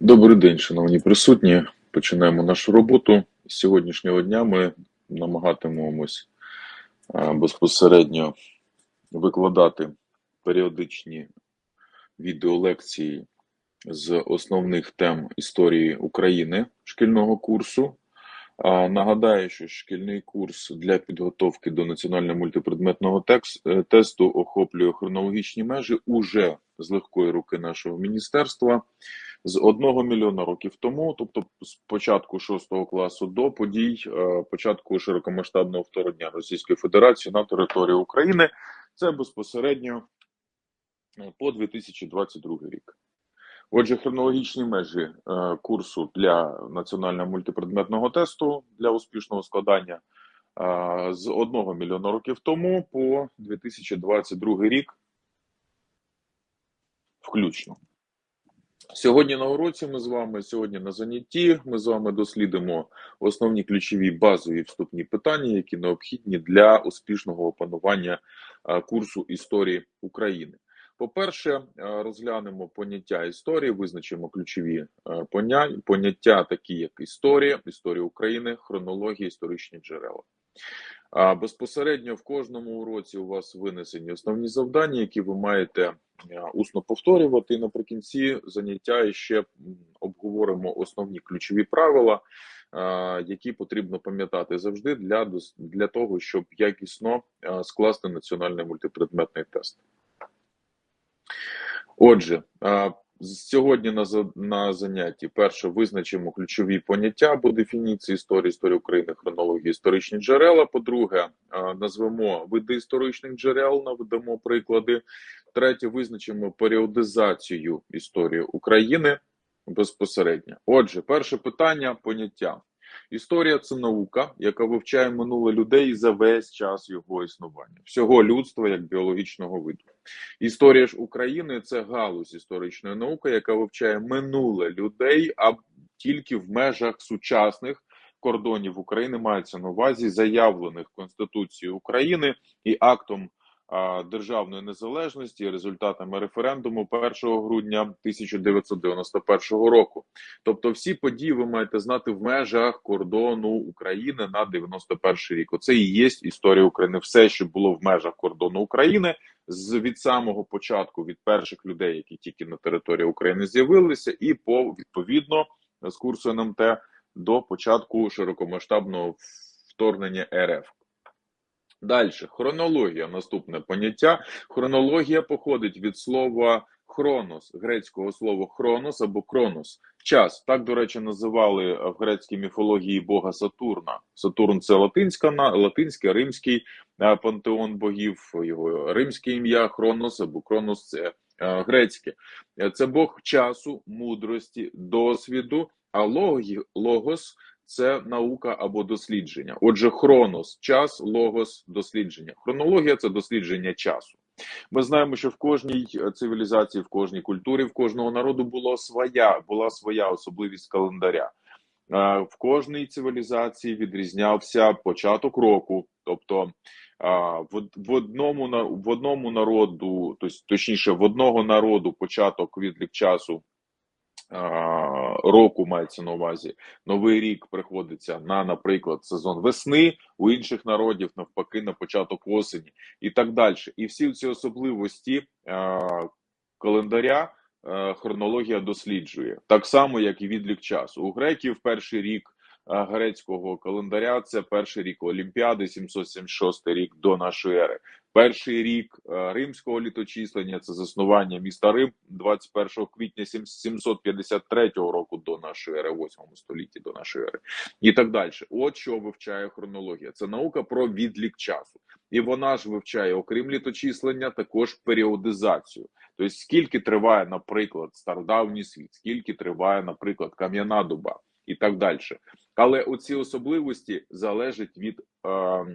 Добрий день, шановні присутні. Починаємо нашу роботу. З сьогоднішнього дня ми намагатимемось безпосередньо викладати періодичні відеолекції з основних тем історії України шкільного курсу. Нагадаю, що шкільний курс для підготовки до національного мультипредметного е, тесту охоплює хронологічні межі уже з легкої руки нашого міністерства з одного мільйона років тому, тобто з початку шостого класу до подій е, початку широкомасштабного вторгнення Російської Федерації на територію України, це безпосередньо е, по 2022 рік. Отже, хронологічні межі е, курсу для національного мультипредметного тесту для успішного складання з 1 мільйона років тому по 2022 рік включно. Сьогодні на уроці ми з вами, сьогодні на занятті, ми з вами дослідимо основні ключові базові вступні питання, які необхідні для успішного опанування курсу історії України. По-перше, розглянемо поняття історії, визначимо ключові поняття, такі як історія, історія України, хронологія, історичні джерела. А безпосередньо в кожному уроці у вас винесені основні завдання, які ви маєте е, усно повторювати. І наприкінці заняття ще обговоримо основні ключові правила, е, які потрібно пам'ятати завжди для, для того, щоб якісно е, скласти національний мультипредметний тест. Отже, сьогодні на, на занятті перше визначимо ключові поняття або дефініції історії, історії України, хронології, історичні джерела. По-друге, е, назвемо види історичних джерел, наведемо приклади. Третє, визначимо періодизацію історії України безпосередньо. Отже, перше питання поняття. Історія це наука, яка вивчає минуле людей за весь час його існування, всього людства як біологічного виду. Історія ж України це галузь історичної науки, яка вивчає минуле людей, а тільки в межах сучасних кордонів України мається на увазі заявлених Конституцією України і актом державної незалежності результатами референдуму 1 грудня 1991 року. Тобто, всі події ви маєте знати в межах кордону України на 91 рік. Оце і є історія України. Все, що було в межах кордону України, з від самого початку, від перших людей, які тільки на території України з'явилися, і по відповідно з курсу НМТ до початку широкомасштабного вторгнення РФ. Далі хронологія. Наступне поняття. Хронологія походить від слова хронос, грецького слова хронос або кронос. Час так до речі називали в грецькій міфології бога Сатурна. Сатурн це латинська на латинське, римський е, пантеон богів. Його римське ім'я Хронос або Кронос це е, грецьке. Це Бог часу, мудрості, досвіду. А логос це наука або дослідження. Отже, хронос час, логос дослідження. Хронологія це дослідження часу. Ми знаємо, що в кожній е, цивілізації, в кожній культурі, в кожного народу було своя, була своя особливість календаря. Е, В кожній цивілізації відрізнявся початок року, тобто в, в одному в одному народу, точніше, в одного народу початок відлік часу року мається на увазі. Новий рік приходиться на, наприклад, сезон весни, у інших народів навпаки на початок осені і так далі. І всі ці особливості календаря хронологія досліджує так само, як і відлік часу. У греків перший рік грецького календаря це перший рік Олімпіади, 776 рік до нашої ери. Перший рік е, римського літочислення це заснування міста Рим 21 квітня 7- 753 року до нашої ери, 8 столітті до нашої ери, і так далі. От що вивчає хронологія. Це наука про відлік часу, і вона ж вивчає, окрім літочислення, також періодизацію. Тобто, скільки триває, наприклад, стародавній світ, скільки триває, наприклад, кам'яна доба і так далі. Але оці особливості залежать від е,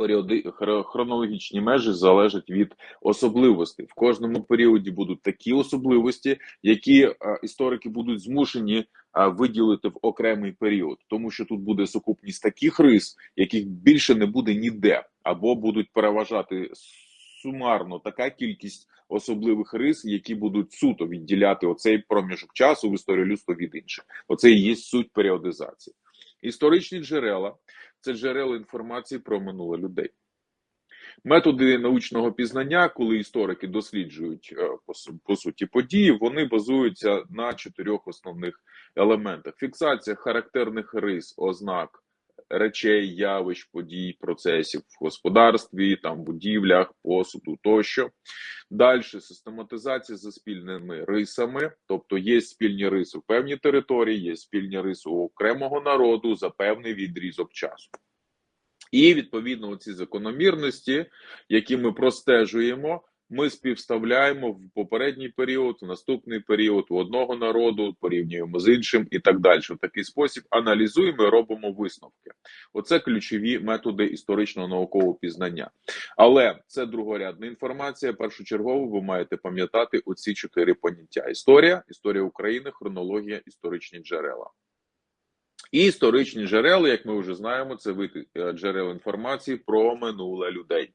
періоди, хро- хронологічні межі залежать від особливостей. В кожному періоді будуть такі особливості, які е, історики будуть змушені е, виділити в окремий період, тому що тут буде сукупність таких рис, яких більше не буде ніде, або будуть переважати сумарно така кількість особливих рис, які будуть суто відділяти оцей проміжок часу в історії людства від інших. Оце і є суть періодизації. Історичні джерела це джерела інформації про минуле людей. Методи научного пізнання, коли історики досліджують е, по, по суті події, вони базуються на чотирьох основних елементах: фіксація характерних рис, ознак речей, явищ, подій, процесів в господарстві, там будівлях, посуду тощо. Далі систематизація за спільними рисами, тобто є спільні риси в певній території, є спільні риси окремого народу за певний відрізок часу. І відповідно ці закономірності, які ми простежуємо, ми співставляємо в попередній період, в наступний період у одного народу, порівнюємо з іншим і так далі. В такий спосіб аналізуємо і робимо висновки. Оце ключові методи історичного наукового пізнання. Але це другорядна інформація. Першочергово ви маєте пам'ятати оці чотири поняття: історія, історія України, хронологія, історичні джерела. І історичні джерела, як ми вже знаємо, це вид е, джерел інформації про минуле людей.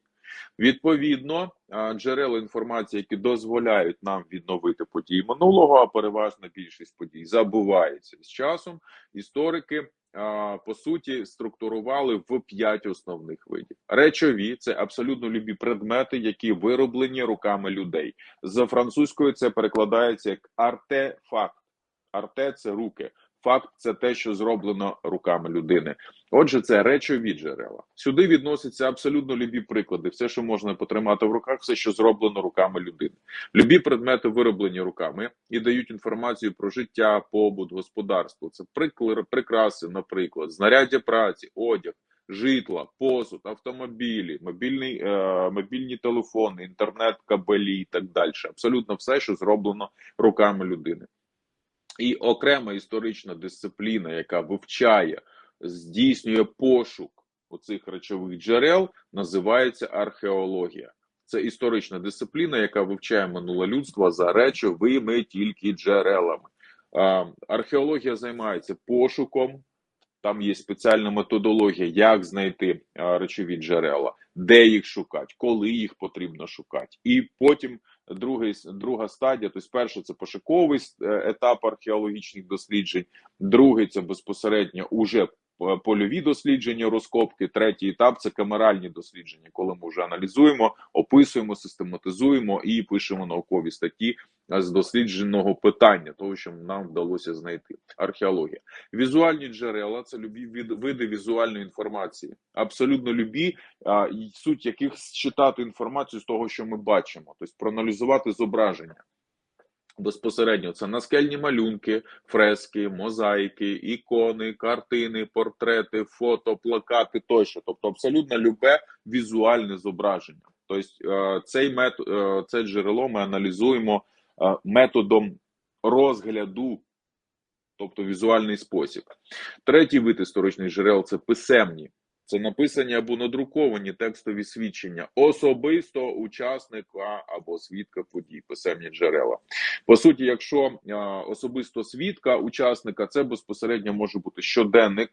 Відповідно, джерела інформації, які дозволяють нам відновити події минулого, а переважна більшість подій забувається з часом. Історики по суті структурували в п'ять основних видів. Речові це абсолютно любі предмети, які вироблені руками людей. За французькою це перекладається як артефакт. Арте це руки. Факт це те, що зроблено руками людини. Отже, це речові джерела. Сюди відносяться абсолютно любі приклади. Все, що можна потримати в руках, все, що зроблено руками людини. Любі предмети вироблені руками і дають інформацію про життя, побут, господарство. Це прикраси, наприклад, знаряддя праці, одяг. Житла, посуд, автомобілі, мобільний, е, мобільні телефони, інтернет, кабелі і так далі. Абсолютно все, що зроблено руками людини. І окрема історична дисципліна, яка вивчає, здійснює пошук оцих речових джерел, називається археологія. Це історична дисципліна, яка вивчає минуле людство за речовими тільки джерелами. Археологія займається пошуком. Там є спеціальна методологія, як знайти речові джерела, де їх шукати, коли їх потрібно шукати, і потім другий, друга стадія. Тобто, перше це пошуковий е, етап археологічних досліджень, другий це безпосередньо уже польові дослідження, розкопки. Третій етап це камеральні дослідження, коли ми вже аналізуємо, описуємо, систематизуємо і пишемо наукові статті з дослідженого питання, того, що нам вдалося знайти. Археологія, візуальні джерела це любі види візуальної інформації, абсолютно любі, суть яких читати інформацію з того, що ми бачимо, тобто проаналізувати зображення. Безпосередньо це наскельні малюнки, фрески, мозаїки, ікони, картини, портрети, фото, плакати тощо. Тобто, абсолютно любе візуальне зображення. Тобто, е, цей метод, е, це джерело ми аналізуємо е, методом розгляду, тобто візуальний спосіб. Третій вид історичних джерел це писемні. Це написані або надруковані текстові свідчення особисто учасника або свідка подій, писемні джерела. По суті, якщо особисто свідка учасника, це безпосередньо може бути щоденник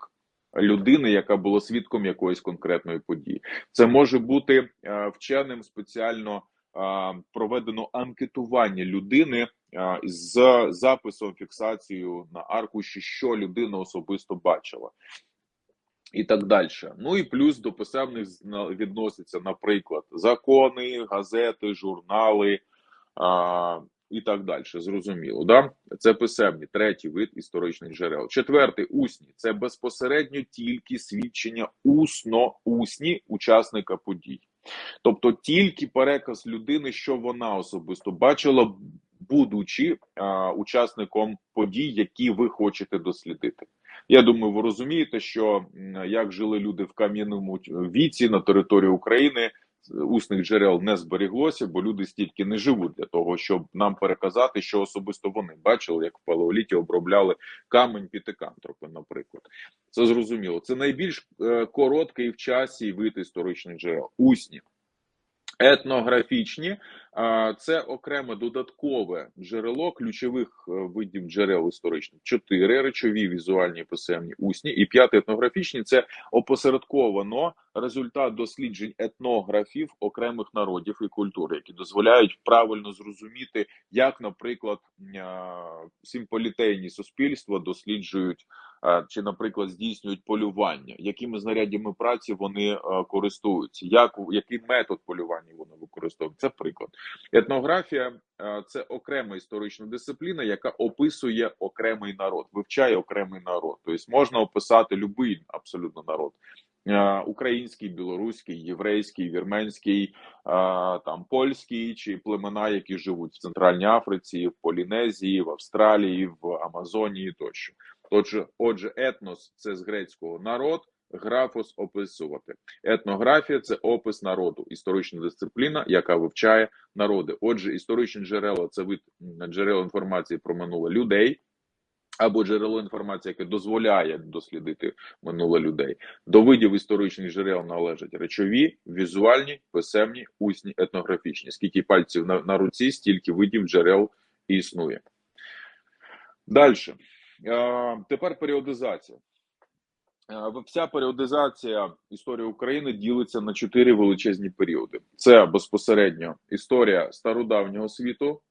людини, яка була свідком якоїсь конкретної події. Це може бути вченим спеціально проведено анкетування людини з записом фіксацією на аркуші, що людина особисто бачила і так далі. Ну і плюс до писемних відносяться, наприклад, закони, газети, журнали а, і так далі. Зрозуміло, да? Це писемні, третій вид історичних джерел. Четвертий усні це безпосередньо тільки свідчення усно усні учасника подій. Тобто тільки переказ людини, що вона особисто бачила, будучи а, учасником подій, які ви хочете дослідити. Я думаю, ви розумієте, що як жили люди в кам'яному віці на території України. Усних джерел не зберіглося, бо люди стільки не живуть для того, щоб нам переказати, що особисто вони бачили, як в палеоліті обробляли камень пітикантропи, наприклад. Це зрозуміло. Це найбільш е, короткий в часі вид історичних джерел. Усні. Етнографічні Це окреме додаткове джерело ключових е, видів джерел історичних: чотири речові, візуальні, писемні, усні, і п'яте етнографічні це опосередковано результат досліджень етнографів окремих народів і культур, які дозволяють правильно зрозуміти, як, наприклад, симполітейні суспільства досліджують чи, наприклад, здійснюють полювання, якими знаряддями праці вони користуються, як який метод полювання вони використовують. Це приклад. Етнографія е, це окрема історична дисципліна, яка описує окремий народ, вивчає окремий народ. Тобто можна описати будь-який абсолютно народ. Е, український, білоруський, єврейський, вірменський, е, там польський чи племена, які живуть в Центральній Африці, в Полінезії, в Австралії, в Амазонії тощо. Отже, отже, етнос це з грецького народ, графос описувати. Етнографія це опис народу, історична дисципліна, яка вивчає народи. Отже, історичні джерела це вид джерел інформації про минуле людей. Або джерело інформації, яке дозволяє дослідити минуле людей. До видів історичних джерел належать речові, візуальні, писемні, усні, етнографічні. Скільки пальців на, на руці, стільки видів джерел існує. Далі. Тепер періодизація. Вся періодизація історії України ділиться на чотири величезні періоди: це безпосередньо історія стародавнього світу.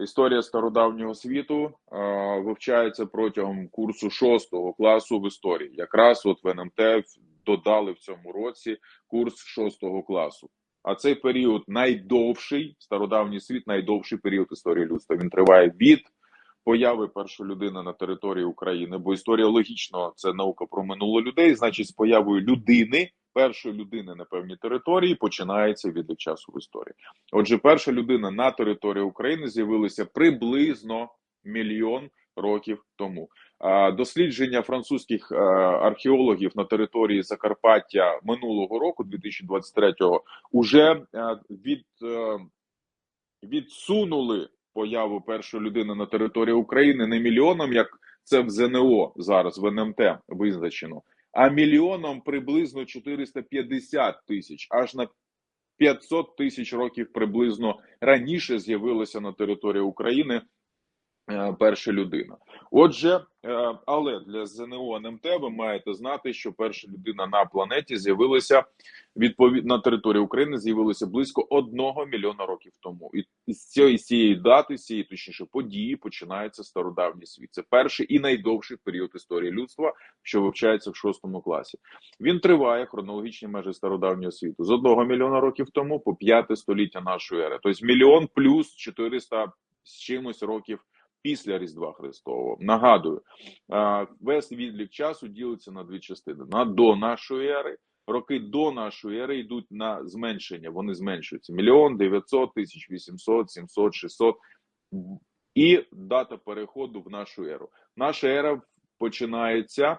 Історія стародавнього світу е, вивчається протягом курсу шостого класу в історії. Якраз от в НМТ додали в цьому році курс шостого класу. А цей період найдовший стародавній світ, найдовший період історії людства. Він триває від появи першої людини на території України, бо історія логічно це наука про минуле людей. Значить, з появою людини, першої людини на певній території починається від часу в історії. Отже, перша людина на території України з'явилася приблизно мільйон років тому. Дослідження французьких е, археологів на території Закарпаття минулого року, 2023-го, уже е, від е, відсунули появу першої людини на території України не мільйоном, як це в ЗНО зараз в НМТ визначено, а мільйоном приблизно 450 тисяч, аж на 500 тисяч років приблизно раніше з'явилося на території України перша людина. Отже, е, але для ЗНО НМТ ви маєте знати, що перша людина на планеті з'явилася відповідно на території України. З'явилася близько одного мільйона років тому, і з цієї дати, з цієї точніше події, починається стародавній світ. Це перший і найдовший період історії людства, що вивчається в шостому класі. Він триває хронологічні межі стародавнього світу з одного мільйона років тому по п'яте століття нашої ери. Тобто мільйон плюс 400 з чимось років після Різдва Христового. Нагадую, весь відлік часу ділиться на дві частини: на до нашої ери. Роки до нашої ери йдуть на зменшення. Вони зменшуються мільйон дев'ятсот тисяч вісімсот, сімсот, шістсот. І дата переходу в нашу еру. Наша ера починається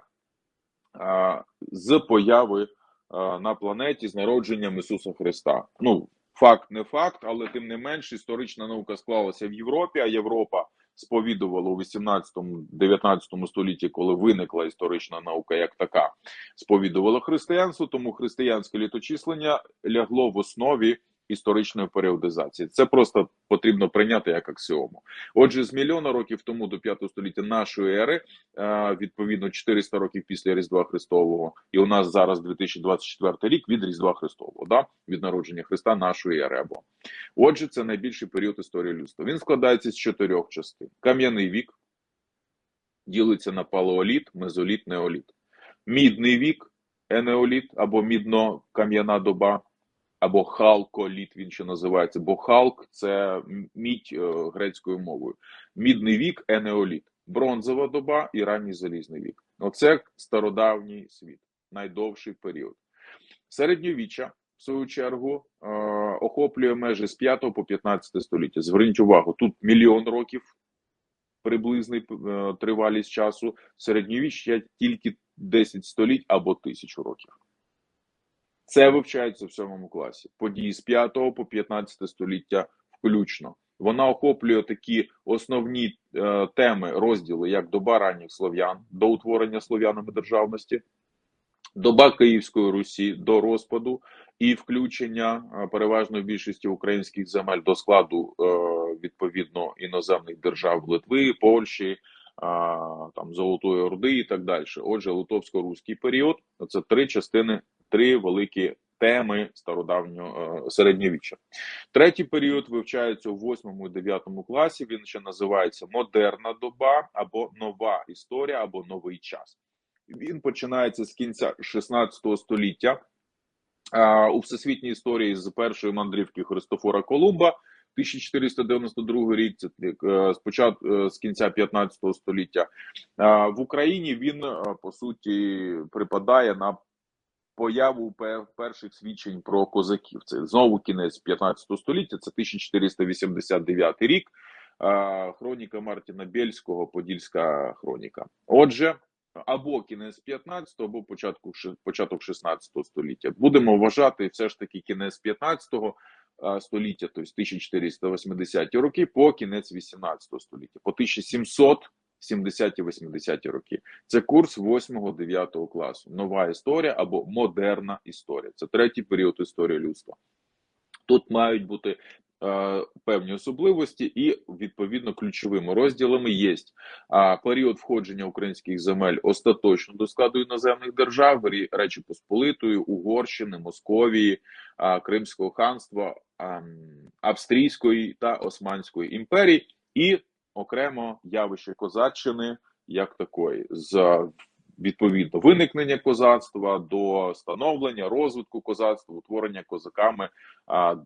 а, з появи а, на планеті з народженням Ісуса Христа. Ну, факт не факт, але тим не менш історична наука склалася в Європі, а Європа сповідувало у 18-19 столітті, коли виникла історична наука, як така, сповідувало християнство, тому християнське літочислення лягло в основі історичної періодизації. Це просто потрібно прийняти як аксіому. Отже, з мільйона років тому до 5 століття нашої ери, відповідно 400 років після Різдва Христового, і у нас зараз 2024 рік від Різдва Христового, да від народження Христа нашої ери. Або отже, це найбільший період історії людства. Він складається з чотирьох частин: кам'яний вік. Ділиться на палеоліт, мезоліт, неоліт, мідний вік, енеоліт або мідно-кам'яна доба, або халколіт, він ще називається, бо халк це мідь е, грецькою мовою. Мідний вік, енеоліт, бронзова доба і ранній залізний вік. Оце стародавній світ, найдовший період. Середньовіччя, в свою чергу, е, охоплює межі з 5 по 15 століття. Зверніть увагу, тут мільйон років приблизний е, тривалість часу, середньовіччя тільки 10 століть або тисячу років. Це вивчається в сьомому класі. Події з 5 по 15 століття включно. Вона охоплює такі основні е, теми, розділи, як доба ранніх слов'ян до утворення слов'янами державності, доба Київської Русі до розпаду і включення е, переважної більшості українських земель до складу е, відповідно іноземних держав Литви, Польщі, там Золотої Орди і так далі. Отже, литовсько-руський період це три частини, три великі теми стародавнього е, середньовіччя. Третій період вивчається у 8 і 9 класі. Він ще називається модерна доба або нова історія, або новий час. Він починається з кінця 16 століття. У всесвітній історії з першої мандрівки Христофора Колумба 1492 рік. Це е, спочатку е, з кінця 15 століття в Україні. Він по суті припадає на появу перших свідчень про козаків. Це знову кінець 15 століття, це 1489 рік. Хроніка Мартіна Бєльського, Подільська хроніка. Отже, або кінець 15, або початку початок 16 століття. Будемо вважати все ж таки кінець 15 століття, тобто 1480 роки, по кінець 18 століття, по 1700 70 80 роки. Це курс 8-9 класу. Нова історія або модерна історія. Це третій період історії людства. Тут мають бути е, певні особливості, і відповідно ключовими розділами є е, період входження українських земель остаточно до складу іноземних держав, Речі Посполитої, Угорщини, Московії, е, Кримського ханства, е, Австрійської та Османської імперії. І окремо явище козаччини як такої, з відповідно виникнення козацтва до становлення, розвитку козацтва, утворення козаками,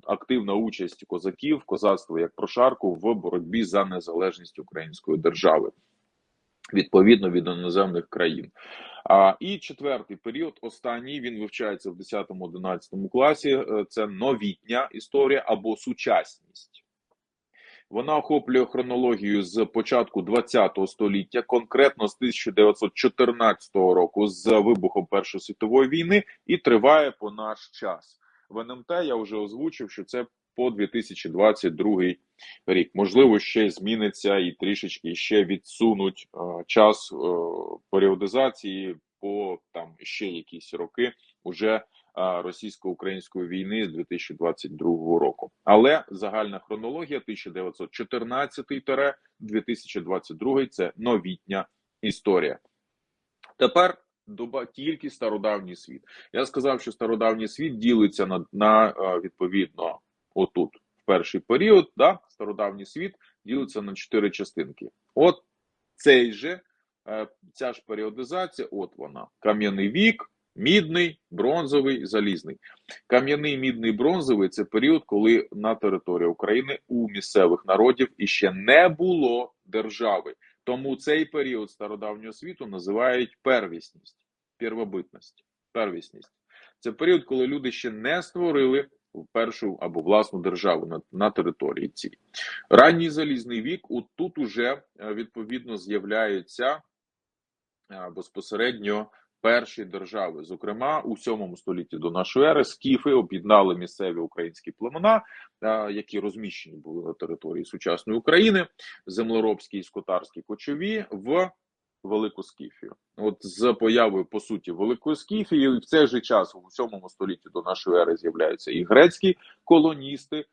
активна участь козаків, козацтва як прошарку в боротьбі за незалежність української держави. Відповідно від іноземних країн. А, І четвертий період, останній він вивчається в 10-11 класі. Е, це новітня історія або сучасність. Вона охоплює хронологію з початку ХХ століття, конкретно з 1914 року, з вибухом Першої світової війни, і триває по наш час. В НМТ я вже озвучив, що це по 2022 рік. Можливо, ще зміниться і трішечки ще відсунуть е, час е, періодизації по там ще якісь роки. Уже російсько-української війни з 2022 року. Але загальна хронологія 1914-2022 – це новітня історія. Тепер доба тільки стародавній світ. Я сказав, що стародавній світ ділиться на на відповідно отут в перший період. Да, Стародавній світ ділиться на чотири частинки. От цей же е, ця ж періодизація, от вона кам'яний вік. Мідний, бронзовий, залізний. Кам'яний, мідний, бронзовий це період, коли на території України у місцевих народів іще не було держави. Тому цей період стародавнього світу називають первісність, первобитність, первісність. Це період, коли люди ще не створили першу або власну державу на на території цій. Ранній залізний вік, тут уже е, відповідно з'являється е, безпосередньо перші держави, зокрема у 7 столітті до нашої ери, скіфи об'єднали місцеві українські племена, які розміщені були на території сучасної України, землеробські і скотарські кочові в Велику Скіфію. От з появою по суті Великої Скіфії, в цей же час у 7 столітті до нашої ери з'являються і грецькі колоністи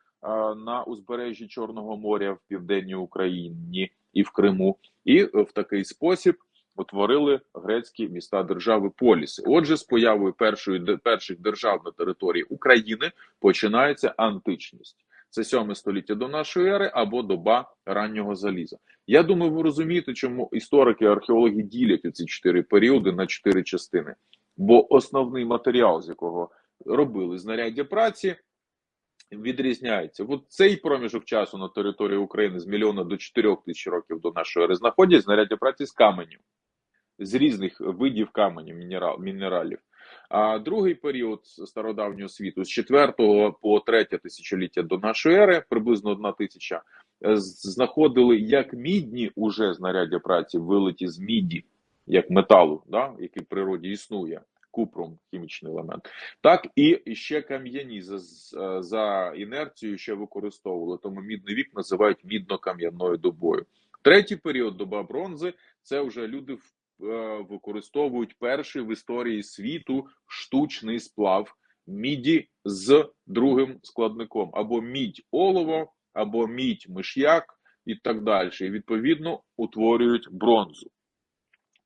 на узбережжі Чорного моря в південній Україні і в Криму, і в такий спосіб утворили грецькі міста держави поліси. Отже, з появою першої перших держав на території України починається античність. Це сьоме століття до нашої ери або доба раннього заліза. Я думаю, ви розумієте, чому історики археологи ділять ці чотири періоди на чотири частини. Бо основний матеріал, з якого робили знаряддя праці, відрізняється. От цей проміжок часу на території України з мільйона до чотирьох тисяч років до нашої ери знаходять знаряддя праці з каменю з різних видів каменів мінерал, мінералів. А другий період стародавнього світу з 4 по 3 тисячоліття до нашої ери, приблизно одна тисяча, знаходили як мідні уже знаряддя праці, вилиті з міді, як металу, да, який в природі існує, купром, хімічний елемент, так і ще кам'яні за за інерцією ще використовували. Тому мідний вік називають мідно-кам'яною добою. Третій період доба бронзи це вже люди в використовують перший в історії світу штучний сплав міді з другим складником, або мідь олово, або мідь миш'як і так далі. І відповідно утворюють бронзу.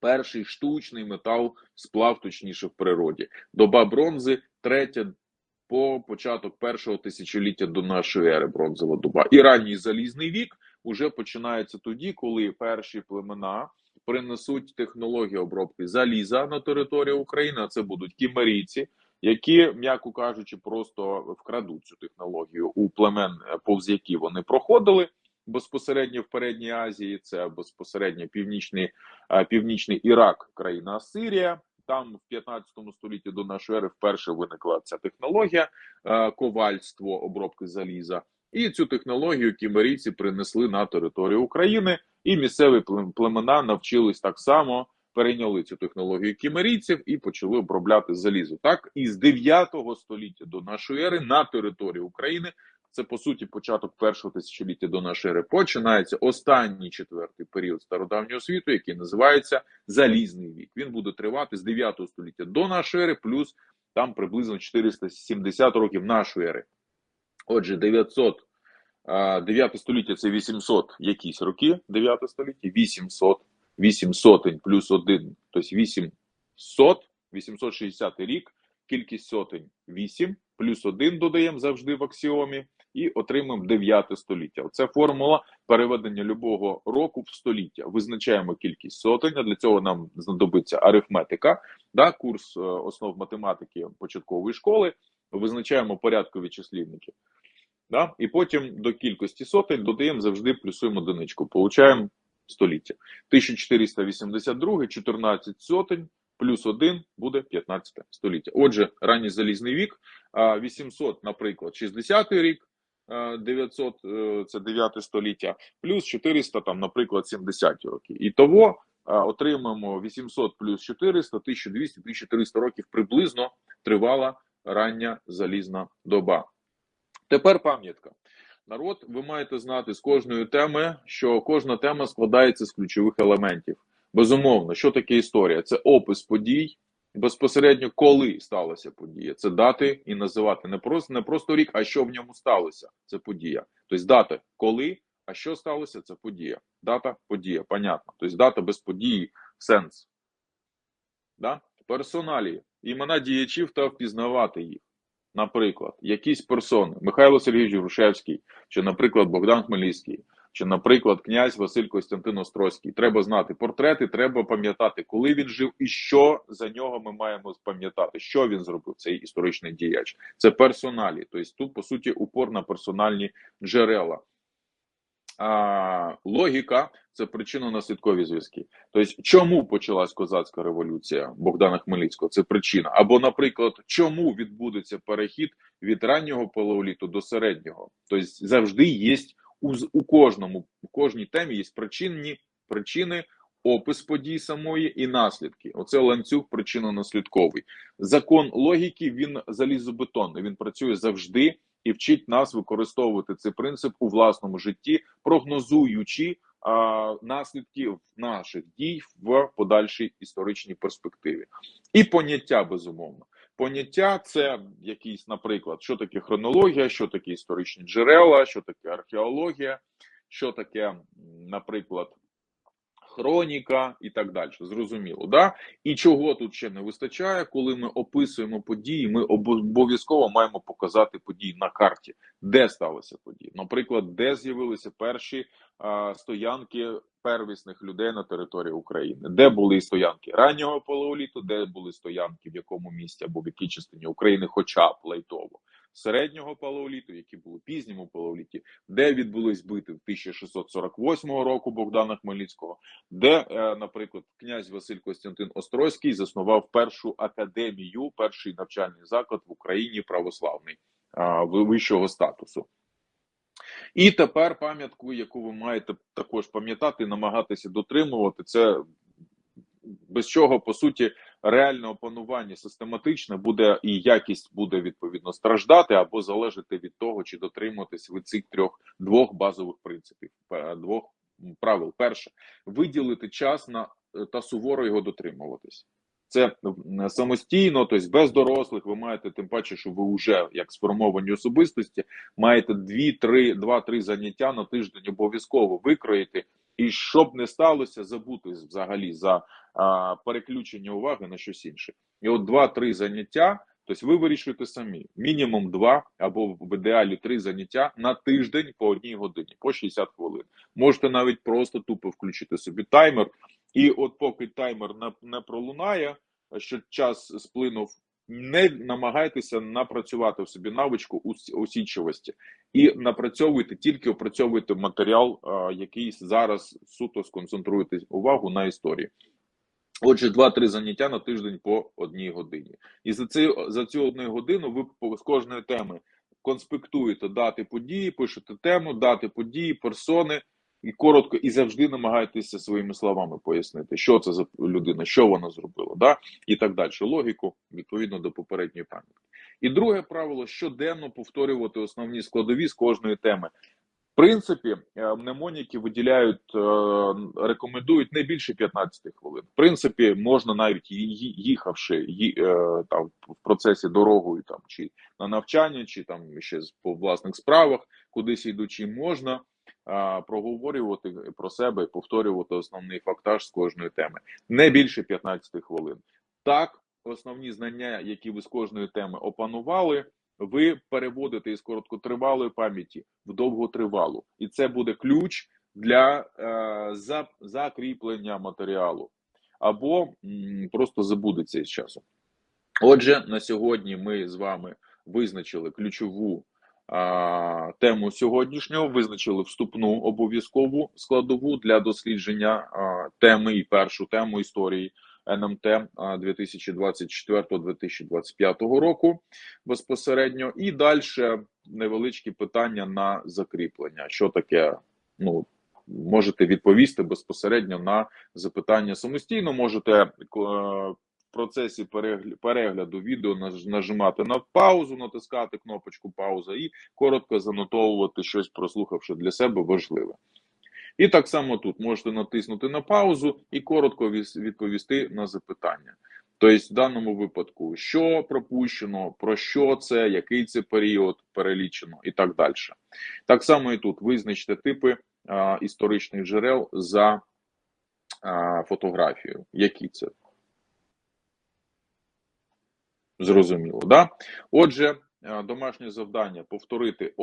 Перший штучний метал сплав, точніше в природі. Доба бронзи, третя по початок першого тисячоліття до нашої ери бронзова доба. І ранній залізний вік уже починається тоді, коли перші племена принесуть технологію обробки заліза на територію України. А це будуть кімерійці, які, м'яко кажучи, просто вкрадуть цю технологію у племен, повз які вони проходили. Безпосередньо в передній Азії, це безпосередньо північний північний Ірак, країна Асирія. Там в 15 столітті до нашої ери вперше виникла ця технологія ковальство обробки заліза, і цю технологію кімерійці принесли на територію України, і місцеві племена навчились так само, перейняли цю технологію кімерійців і почали обробляти залізо. Так і з 9 століття до нашої ери на території України це по суті початок першого тисячоліття до нашої ери. Починається останній четвертий період стародавнього світу, який називається Залізний вік. Він буде тривати з 9 століття до нашої ери, плюс там приблизно 470 років нашої ери. Отже, 900, 9 століття це 800 якісь роки, 9 століття, 800, 8 сотень плюс 1, тобто 800, 860 рік, кількість сотень 8, плюс 1 додаємо завжди в аксіомі і отримаємо 9 століття. Це формула переведення любого року в століття. Визначаємо кількість сотень. а Для цього нам знадобиться арифметика, да, курс е, основ математики початкової школи. Визначаємо порядкові числівники. Да? І потім до кількості сотень додаємо завжди плюсуємо одиничку. Получаємо століття. 1482, 14 сотень, плюс 1 буде 15 століття. Отже, ранній залізний вік, 800, наприклад, 60 рік, 900 е, це 9 століття, плюс 400, там, наприклад, 70 роки. І того отримаємо 800 плюс 400, 1200, 1300 років приблизно тривала рання залізна доба. Тепер пам'ятка. Народ, ви маєте знати з кожної теми, що кожна тема складається з ключових елементів. Безумовно, що таке історія? Це опис подій, безпосередньо коли сталася подія. Це дати і називати не просто не просто рік, а що в ньому сталося. Це подія. Тобто дати коли, а що сталося, це подія. Дата, подія, понятно. Тобто дата без події сенс. Да? Персоналі, імена діячів та впізнавати їх. Наприклад, якісь персони, Михайло Сергійович Грушевський, чи, наприклад, Богдан Хмельницький, чи, наприклад, князь Василь Костянтин Острозький. Треба знати портрети, треба пам'ятати, коли він жив і що за нього ми маємо пам'ятати, що він зробив цей історичний діяч. Це персоналі. Тобто тут, по суті, упор на персональні джерела. А, Логіка це причинно-наслідкові зв'язки. Тобто, чому почалась козацька революція Богдана Хмельницького? Це причина. Або, наприклад, чому відбудеться перехід від раннього палеоліту до середнього? Тобто завжди є у, у кожному, у кожній темі є причинні причини, опис подій самої і наслідки. Оце ланцюг причинно-наслідковий. Закон логіки він залізобетонний. Він працює завжди і вчить нас використовувати цей принцип у власному житті, прогнозуючи а, наслідки наших дій в подальшій історичній перспективі, і поняття безумовно. Поняття це якісь, наприклад, що таке хронологія, що таке історичні джерела, що таке археологія, що таке, наприклад, хроніка і так далі. Зрозуміло, да? І чого тут ще не вистачає, коли ми описуємо події, ми обов'язково маємо показати події на карті, де сталися події. Наприклад, де з'явилися перші а, стоянки первісних людей на території України, де були стоянки раннього палеоліту, де були стоянки, в якому місті або в якій частині України, хоча б лайтово. Середнього палеоліту, які були пізньому палеоліті, де відбулись бити в 1648 року Богдана Хмельницького, де, е, наприклад, князь Василь Костянтин Острозький заснував першу академію, перший навчальний заклад в Україні православний вищого статусу. І тепер пам'ятку, яку ви маєте також пам'ятати, намагатися дотримувати, це без чого по суті реальне опанування систематичне буде і якість буде відповідно страждати або залежати від того, чи дотримуватись ви цих трьох двох базових принципів, двох правил. Перше виділити час на та суворо його дотримуватись. Це самостійно, тобто без дорослих. Ви маєте тим паче, що ви вже як сформовані особистості, маєте 2-3 2-3 заняття на тиждень обов'язково викроїти. І щоб не сталося, забути взагалі за а, переключення уваги на щось інше. І от 2-3 заняття. Тобто ви вирішуєте самі мінімум два або в ідеалі три заняття на тиждень по одній годині, по 60 хвилин. Можете навіть просто тупо включити собі таймер, і от поки таймер не, пролунає, що час сплинув, не намагайтеся напрацювати в собі навичку ус- усідчивості і напрацьовуйте, тільки опрацьовуйте матеріал, який зараз суто сконцентруєте увагу на історії. Отже, 2-3 заняття на тиждень по одній годині. І за ці, за цю одну годину ви з кожної теми конспектуєте дати події, пишете тему, дати події, персони, і коротко, і завжди намагаєтеся своїми словами пояснити, що це за людина, що вона зробила, да? і так далі. Логіку відповідно до попередньої пам'ятки. І друге правило щоденно повторювати основні складові з кожної теми. В принципі, е, мнемоніки виділяють, е, рекомендують не більше 15 хвилин. В принципі, можна навіть їхавши е, там в процесі дорогою, там чи на навчання, чи там ще по власних справах, кудись йдучи, можна проговорювати про себе і повторювати основний фактаж з кожної теми. Не більше 15 хвилин. Так, основні знання, які ви з кожної теми опанували, ви переводите із короткотривалої пам'яті в довготривалу, і це буде ключ для е, за, закріплення матеріалу або м, просто забудеться із часом. Отже, на сьогодні ми з вами визначили ключову тему сьогоднішнього, визначили вступну обов'язкову складову для дослідження теми і першу тему історії НМТ а, 2024-2025 року безпосередньо. І далі невеличкі питання на закріплення. Що таке? Ну, можете відповісти безпосередньо на запитання самостійно. Можете е, процесі перегляду відео наж- нажимати на паузу, натискати кнопочку пауза і коротко занотовувати щось, прослухавши для себе важливе. І так само тут можете натиснути на паузу і коротко відповісти на запитання. Тобто, в даному випадку, що пропущено, про що це, який це період перелічено, і так далі. Так само і тут визначте типи а, історичних джерел за а, фотографією. Які це? Зрозуміло, да? Отже, домашнє завдання повторити